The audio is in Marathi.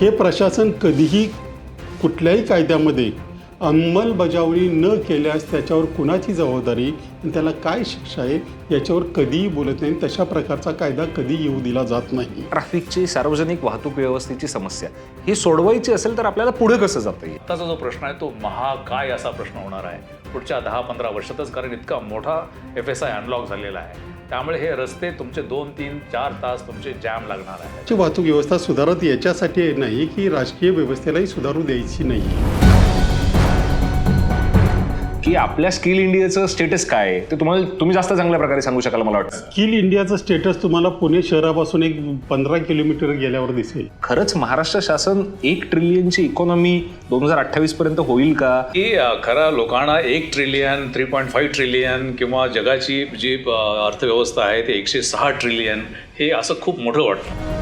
हे प्रशासन कधीही कुठल्याही कायद्यामध्ये अंमलबजावणी न केल्यास त्याच्यावर कुणाची जबाबदारी आणि त्याला काय शिक्षा आहे याच्यावर कधीही बोलत नाही तशा प्रकारचा कायदा कधी येऊ दिला जात नाही. ट्रॅफिकची सार्वजनिक वाहतूक व्यवस्थेची समस्या ही सोडवायची असेल तर आपल्याला पुढे कसं जाता येईल? आत्ताचा जो प्रश्न आहे तो महाकाय असा प्रश्न होणार आहे? पुढच्या दहा पंधरा वर्षातच कारण इतका मोठा एफ एस आय अनलॉक झालेला आहे. त्यामुळे हे रस्ते तुमचे दोन तीन चार तास तुमचे जॅम लागणार आहे वाहतूक व्यवस्था सुधारत याच्यासाठी नाही की राजकीय व्यवस्थेलाही सुधारू द्यायची नाही. की आपल्या स्किल इंडियाचं स्टेटस काय आहे? ते तुम्हाला तुम्ही जास्त चांगल्या प्रकारे सांगू शकाल मला वाटतं. स्किल इंडियाचं स्टेटस तुम्हाला पुणे शहरापासून एक पंधरा किलोमीटर गेल्यावर दिसेल. खरंच महाराष्ट्र शासन एक ट्रिलियनची इकॉनॉमी दोन हजार अठ्ठावीस पर्यंत होईल का? की खरं लोकांना एक trillion three point five trillion किंवा जगाची जी अर्थव्यवस्था आहे ते एकशे सहा ट्रिलियन हे असं खूप मोठं वाटतं.